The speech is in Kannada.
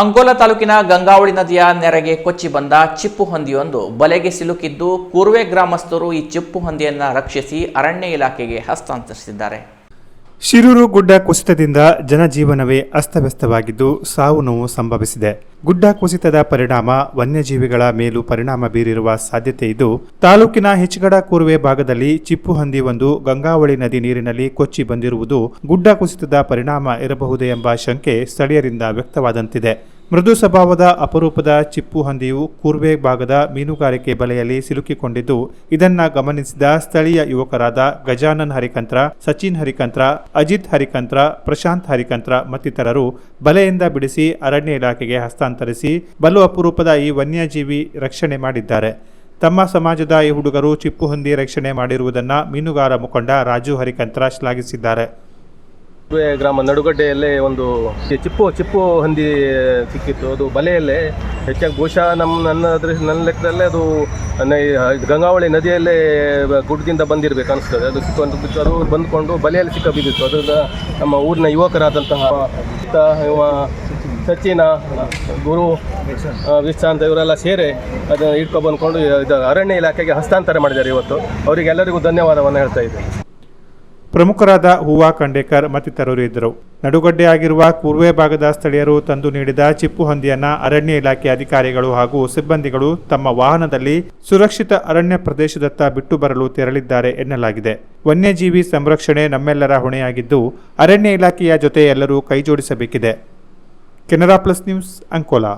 ಅಂಕೋಲಾ ತಾಲೂಕಿನ ಗಂಗಾವಳಿ ನದಿಯ ನೆರೆಗೆ ಕೊಚ್ಚಿ ಬಂದ ಚಿಪ್ಪು ಹಂದಿಯೊಂದು ಬಲೆಗೆ ಸಿಲುಕಿದ್ದು ಕೂರ್ವೆ ಗ್ರಾಮಸ್ಥರು ಈ ಚಿಪ್ಪು ಹಂದಿಯನ್ನು ರಕ್ಷಿಸಿ ಅರಣ್ಯ ಇಲಾಖೆಗೆ ಹಸ್ತಾಂತರಿಸಿದ್ದಾರೆ. ಶಿರೂರು ಗುಡ್ಡ ಕುಸಿತದಿಂದ ಜನಜೀವನವೇ ಅಸ್ತವ್ಯಸ್ತವಾಗಿದ್ದು ಸಾವು ನೋವು ಸಂಭವಿಸಿದೆ. ಗುಡ್ಡ ಕುಸಿತದ ಪರಿಣಾಮ ವನ್ಯಜೀವಿಗಳ ಮೇಲೂ ಪರಿಣಾಮ ಬೀರಿರುವ ಸಾಧ್ಯತೆ ಇದ್ದು, ತಾಲೂಕಿನ ಹೆಚ್ಚಗಡ ಕೂರ್ವೆ ಭಾಗದಲ್ಲಿ ಚಿಪ್ಪು ಹಂದಿ ಒಂದು ಗಂಗಾವಳಿ ನದಿ ನೀರಿನಲ್ಲಿ ಕೊಚ್ಚಿ ಬಂದಿರುವುದು ಗುಡ್ಡ ಕುಸಿತದ ಪರಿಣಾಮ ಇರಬಹುದೇ ಎಂಬ ಶಂಕೆ ಸ್ಥಳೀಯರಿಂದ ವ್ಯಕ್ತವಾದಂತಿದೆ. ಮೃದು ಸ್ವಭಾವದ ಅಪರೂಪದ ಚಿಪ್ಪು ಹಂದಿಯು ಕೂರ್ವೆ ಭಾಗದ ಮೀನುಗಾರಿಕೆ ಬಲೆಯಲ್ಲಿ ಸಿಲುಕಿಕೊಂಡಿದ್ದು, ಇದನ್ನ ಗಮನಿಸಿದ ಸ್ಥಳೀಯ ಯುವಕರಾದ ಗಜಾನನ್ ಹರಿಕಂತ್ರ, ಸಚಿನ್ ಹರಿಕಂತ್ರ, ಅಜಿತ್ ಹರಿಕಂತ್ರ, ಪ್ರಶಾಂತ್ ಹರಿಕಂತ್ರ ಮತ್ತಿತರರು ಬಲೆಯಿಂದ ಬಿಡಿಸಿ ಅರಣ್ಯ ಇಲಾಖೆಗೆ ಹಸ್ತಾಂತರಿಸಿ ಬಲು ಅಪರೂಪದ ಈ ವನ್ಯಜೀವಿ ರಕ್ಷಣೆ ಮಾಡಿದ್ದಾರೆ. ತಮ್ಮ ಸಮಾಜದ ಈ ಹುಡುಗರು ಚಿಪ್ಪು ಹಂದಿ ರಕ್ಷಣೆ ಮಾಡಿರುವುದನ್ನು ಮೀನುಗಾರ ಮುಖಂಡ ರಾಜು ಹರಿಕಂತ್ರ ಶ್ಲಾಘಿಸಿದ್ದಾರೆ. ಕುರುವೆ ಗ್ರಾಮ ನಡುಗಡ್ಡೆಯಲ್ಲಿ ಒಂದು ಚಿಪ್ಪು ಚಿಪ್ಪು ಹಂದಿ ಸಿಕ್ಕಿತ್ತು. ಅದು ಬಲೆಯಲ್ಲೇ ಹೆಚ್ಚಾಗಿ ಬಹುಶಃ ನಮ್ಮ ನನ್ನ ದೃಷ್ಟಿ ನನ್ನ ಲೆಕ್ಕದಲ್ಲೇ ಅದು ಗಂಗಾವಳಿ ನದಿಯಲ್ಲೇ ಗುಡ್ಡದಿಂದ ಬಂದಿರಬೇಕು ಅನಿಸ್ತದೆ. ಅದು ಬಿತ್ತು ಅದು ಬಂದುಕೊಂಡು ಬಲೆಯಲ್ಲಿ ಸಿಕ್ಕ ಬಿದ್ದಿತ್ತು. ಅದರಿಂದ ನಮ್ಮ ಊರಿನ ಯುವಕರಾದಂತಹ ಇವ ಸಚಿನ, ಗುರು ವಿಶ್ರಾಂತ ಇವರೆಲ್ಲ ಸೇರಿ ಅದನ್ನು ಇಟ್ಕೊಂಡು ಬಂದ್ಕೊಂಡು ಇದು ಅರಣ್ಯ ಇಲಾಖೆಗೆ ಹಸ್ತಾಂತರ ಮಾಡಿದ್ದಾರೆ ಇವತ್ತು. ಅವರಿಗೆಲ್ಲರಿಗೂ ಧನ್ಯವಾದವನ್ನು ಹೇಳ್ತಾ ಪ್ರಮುಖರಾದ ಹೂವಾ ಖಂಡೇಕರ್ ಮತ್ತಿತರರು ಇದ್ದರು. ನಡುಗಡ್ಡೆಯಾಗಿರುವ ಕೂರ್ವೆ ಭಾಗದ ಸ್ಥಳೀಯರು ತಂದು ನೀಡಿದ ಚಿಪ್ಪು ಹಂದಿಯನ್ನ ಅರಣ್ಯ ಇಲಾಖೆ ಅಧಿಕಾರಿಗಳು ಹಾಗೂ ಸಿಬ್ಬಂದಿಗಳು ತಮ್ಮ ವಾಹನದಲ್ಲಿ ಸುರಕ್ಷಿತ ಅರಣ್ಯ ಪ್ರದೇಶದತ್ತ ಬಿಟ್ಟು ಬರಲು ತೆರಳಿದ್ದಾರೆ ಎನ್ನಲಾಗಿದೆ. ವನ್ಯಜೀವಿ ಸಂರಕ್ಷಣೆ ನಮ್ಮೆಲ್ಲರ ಹೊಣೆಯಾಗಿದ್ದು, ಅರಣ್ಯ ಇಲಾಖೆಯ ಜೊತೆ ಎಲ್ಲರೂ ಕೈಜೋಡಿಸಬೇಕಿದೆ. Canara plus news Ankola.